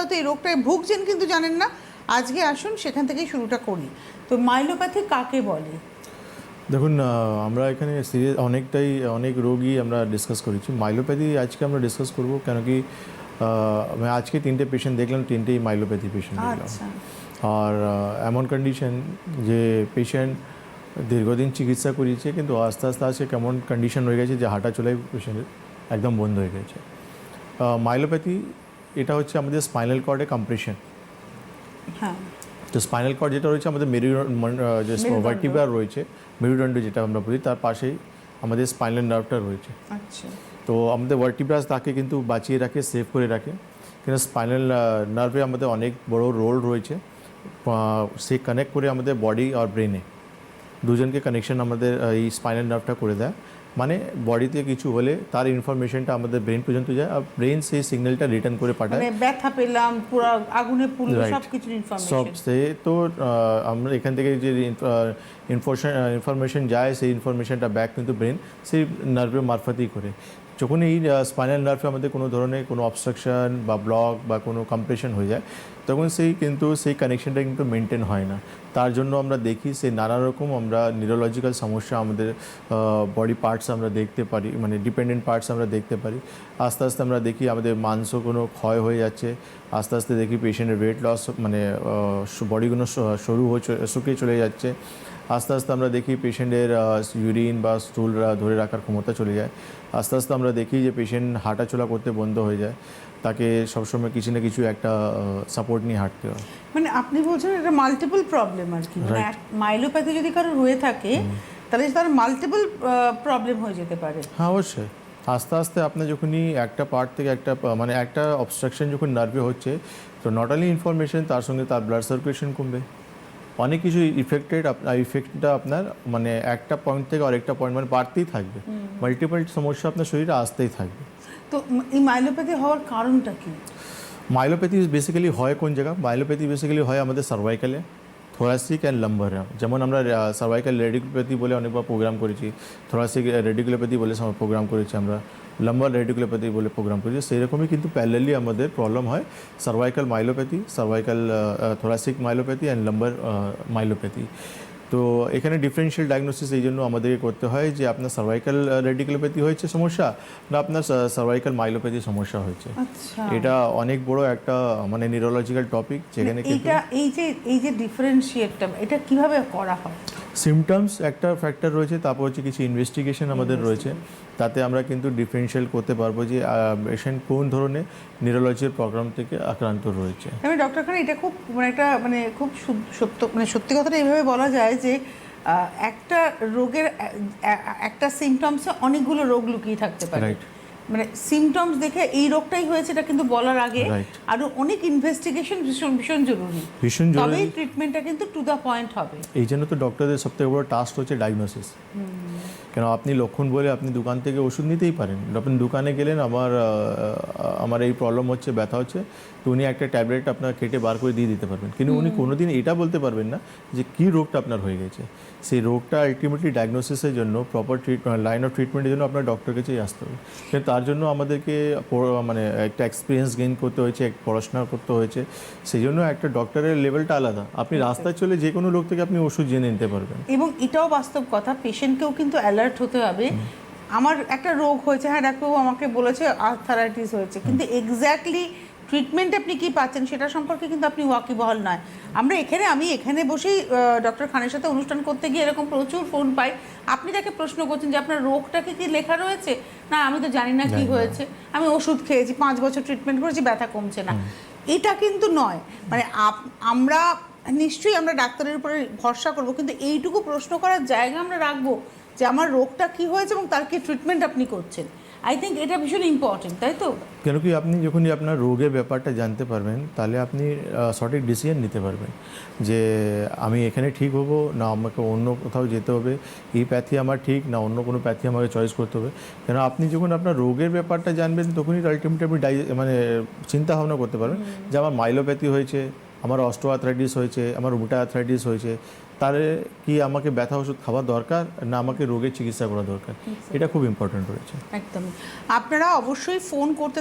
হয়তো এই রোগটায় ভুগছেন কিন্তু জানেন না। আজকে আসুন সেখান থেকেই শুরুটা করি। তো মাইলোপ্যাথি কাকে বলে? দেখুন আমরা এখানে সিরিয়াস অনেকটাই অনেক রোগই আমরা ডিসকাস করেছি। মাইলোপ্যাথি আজকে আমরা ডিসকাস করব কেন কি আমি আজকে তিনটে পেশেন্ট দেখলাম তিনটেই মাইলোপ্যাথি পেশেন্ট দেখলাম। আচ্ছা। আর এমন কন্ডিশন যে পেশেন্ট দীর্ঘদিন চিকিৎসা করিয়েছে কিন্তু আস্তে আস্তে আজকে কেমন কন্ডিশন হয়ে গেছে যে হাঁটা চলাই পেশেন্টের একদম বন্ধ হয়ে গেছে। মাইলোপ্যাথি এটা হচ্ছে আমাদের স্পাইনাল কর্ডে কম্প্রেশন হ্যাঁ। তো স্পাইনাল কর্ড যেটা রয়েছে আমাদের মেরু যে মেরুদণ্ড। ভার্টিব্রার রয়েছে মেরুদণ্ড যেটা আমরা বলি তার পাশেই আমাদের স্পাইনাল নার্ভটা রয়েছে। আচ্ছা। তো আমাদের ভার্টিব্রাস তাকে কিন্তু বাঁচিয়ে রাখে সেভ করে রাখে। কিন্তু স্পাইনাল নার্ভে আমাদের অনেক বড় রোল রয়েছে সে কানেক্ট করে আমাদের বডি আর ব্রেনে দুজনকে কানেকশন আমাদের এই স্পাইনাল নার্ভটা করে দেয়। মানে বডিতে কিছু হলে তার ইনফরমেশনটা আমাদের ব্রেন পর্যন্ত যায় আর ব্রেন সেই সিগন্যালটা রিটার্ন করে পাঠায়। মানে ব্যথা পেলাম পুরো আগুনে পুড়লো সব সব কিছুর সব সে তো আমরা এখান থেকে যে ইনফরমেশন ইনফরমেশন যায় সেই ইনফরমেশনটা ব্যাক কিন্তু ব্রেন সেই নার্ভের মারফতেই করে। যখন এই স্পাইনাল নার্ভে আমাদের কোনো ধরনের কোনো অবস্ট্রাকশন বা ব্লক বা কোনো কম্প্রেশন হয়ে যায়, তখন সেই কিন্তু সেই কানেকশনটা কিন্তু মেনটেন হয় না। তার জন্য আমরা দেখি সেই নানা রকম আমরা নিউরোলজিক্যাল সমস্যা আমাদের বডি পার্টস আমরা দেখতে পারি মানে ডিপেন্ডেন্ট পার্টস আমরা দেখতে পারি। আস্তে আস্তে আমরা দেখি আমাদের মাংস কোনো ক্ষয় হয়ে যাচ্ছে, আস্তে আস্তে দেখি পেশেন্টের ওয়েট লস মানে বডিগুলো সরু হয়ে শুকিয়ে চলে যাচ্ছে। আস্তে আস্তে আমরা দেখি পেশেন্টের ইউরিন বা স্টুল ধরে রাখার ক্ষমতা চলে যায়। আস্তে আস্তে আমরা দেখি যে পেশেন্ট হাঁটাচলা করতে বন্ধ হয়ে যায়। তাকে সবসময় কিছু না কিছু একটা সাপোর্ট নিয়ে হাঁটতে হয়। মানে আপনি বলছেন এটা মাল্টিপল প্রবলেম আর কি। মানে মাইলোপ্যাথি যদি কারোর হয়ে থাকে তাহলে তার মাল্টিপল প্রবলেম হয়ে যেতে পারে। হ্যাঁ অবশ্যই। আস্তে আস্তে আপনার যখনই একটা পার্ট থেকে একটা মানে একটা অবস্ট্রাকশন যখন নার্ভে হচ্ছে তো নট অনলি ইনফরমেশন তার সঙ্গে তার ব্লাড সার্কুলেশন কমবে। অনেক কিছু ইফেক্টেড ইফেক্টটা আপনার মানে একটা পয়েন্ট থেকে আরেকটা পয়েন্ট মানে বাড়তেই থাকবে। মাল্টিপল সমস্যা আপনার শরীরে আসতেই থাকবে। তো এই মাইলোপ্যাথি হওয়ার কারণটা কি? মাইলোপ্যাথি বেসিক্যালি হয় কোন জায়গা? মাইলোপ্যাথি বেসিক্যালি হয় আমাদের সার্ভাইকালে থোরাসিক অ্যান্ড লাম্বার যেমন আমরা সার্ভাইকাল রেডিকুলোপ্যাথি বলে অনেকবার প্রোগ্রাম করেছি থোরাসিক রেডিকুলোপ্যাথি বলে প্রোগ্রাম করেছি আমরা। লাম্বার রেডিকুলোপ্যাথি বলে প্রোগ্রাম করেছি। সেই রকমই কিন্তু প্যারেলালি আমাদের প্রবলেম হয় cervical myelopathy cervical thoracic myelopathy and lumbar myelopathy তো এখানে ডিফারেন্সিয়াল ডায়াগনোসিস এই জন্য আমাদেরকে করতে হয় যে আপনার সার্ভাইকাল রেডিকুলোপ্যাথি হয়েছে সমস্যা না আপনার সার্ভাইকাল মাইলোপ্যাথি সমস্যা হয়েছে। আচ্ছা। এটা অনেক বড় একটা মানে নিউরোলজিক্যাল টপিক যেখানে কিন্তু এইটা এই যে এই যে ডিফারেন্সিয়েটটা এটা কীভাবে করা হয়? সিমটমস একটা ফ্যাক্টর রয়েছে তারপর হচ্ছে কিছু ইনভেস্টিগেশন আমাদের রয়েছে। তাতে আমরা কিন্তু ডিফারেন্সিয়াল করতে পারব যে পেশেন্ট কোন ধরনের নিউরোলজির প্রোগ্রাম থেকে আক্রান্ত রয়েছে। আমি ডক্টর খান এটা খুব মানে একটা মানে খুব সত্য মানে সত্যি কথাটা এইভাবে বলা যায় যে একটা রোগের একটা সিমটমসে অনেকগুলো রোগ লুকিয়ে থাকতে পারে. মানে সিমটমস দেখে এই রোগটাই হয়েছে এটা কিন্তু বলার আগে. আরও অনেক ইনভেস্টিগেশন ভীষণ ভীষণ জরুরি। ভীষণ জরুরি। তবেই ট্রিটমেন্টটা কিন্তু টু দা পয়েন্ট হবে। এই জন্য তো ডক্টরদের সবথেকে বড় টাস্ক হচ্ছে ডায়াগনোসিস কেন আপনি লক্ষণ বলে আপনি দোকান থেকে ওষুধ নিতেই পারেন। আপনি দোকানে গেলেন আমার আমার এই প্রবলেম হচ্ছে ব্যথা হচ্ছে। তো উনি একটা ট্যাবলেট আপনার কেটে বার করে দিয়ে দিতে পারবেন। কিন্তু উনি কোনোদিন এটা বলতে পারবেন না যে কী রোগটা আপনার হয়ে গেছে। সেই রোগটা আলটিমেটলি ডায়াগনোসিসের জন্য প্রপার ট্রিটমেন্ট লাইন অফ ট্রিটমেন্টের জন্য আপনার ডক্টর কাছেই আসতে হবে। কিন্তু তার জন্য আমাদেরকে মানে একটা এক্সপিরিয়েন্স গেইন করতে হয়েছে এক পড়াশোনা করতে হয়েছে। সেই জন্য একটা ডক্টরের লেভেলটা আলাদা। আপনি রাস্তায় চলে যে কোনো লোক থেকে আপনি ওষুধ জেনে নিতে পারবেন। এবং এটাও বাস্তব কথা পেশেন্টকেও কিন্তু অ্যালার্ট হতে হবে। আমার একটা রোগ হয়েছে হ্যাঁ ডাক্তারবাবু আমাকে বলেছে আর্থারাইটিস হয়েছে। কিন্তু এক্স্যাক্টলি ট্রিটমেন্ট আপনি কি পাচ্ছেন সেটা সম্পর্কে কিন্তু আপনি ওয়াকিবহল নয়। আমরা এখানে আমি এখানে বসেই ডক্টর খানের সাথে অনুষ্ঠান করতে গিয়ে এরকম প্রচুর ফোন পাই। আপনি তাকে প্রশ্ন করছেন যে আপনার রোগটাকে কি লেখা রয়েছে? না আমি তো জানি না কি হয়েছে। আমি ওষুধ খেয়েছি পাঁচ বছর ট্রিটমেন্ট করেছি ব্যথা কমছে না। এটা কিন্তু নয়। মানে আমরা নিশ্চয়ই আমরা ডাক্তারের উপরে ভরসা করব কিন্তু এইটুকু প্রশ্ন করার জায়গা আমরা রাখব যে আমার রোগটা কি হয়েছে এবং তার কি ট্রিটমেন্ট আপনি করছেন। আই থিঙ্ক এটা ভীষণ ইম্পর্টেন্ট তাই তো? কেন কি আপনি যখনই আপনার রোগের ব্যাপারটা জানতে পারবেন, তাহলে আপনি সঠিক ডিসিশন নিতে পারবেন। যে আমি এখানে ঠিক হব, না আমাকে অন্য কোথাও যেতে হবে, এই প্যাথি আমার ঠিক, না অন্য কোনো প্যাথি আমাকে চয়েস করতে হবে। কেন আপনি যখন আপনার রোগের ব্যাপারটা জানবেন, তখনই আলটিমেটলি আপনি মানে চিন্তা ভাবনা করতে পারবেন যে আমার মাইলোপ্যাথি হয়েছে আমার অস্ট্রো আর্থ্রাইটিস হয়েছে আমার রুটা আর্থ্রাইটিস হয়েছে তাহলে কি আমাকে ব্যথা ওষুধ খাওয়া দরকার না আমাকে রোগের চিকিৎসা করা দরকার? এটা খুব ইম্পর্টেন্ট রয়েছে। একদমই। আপনারা অবশ্যই ফোন করতে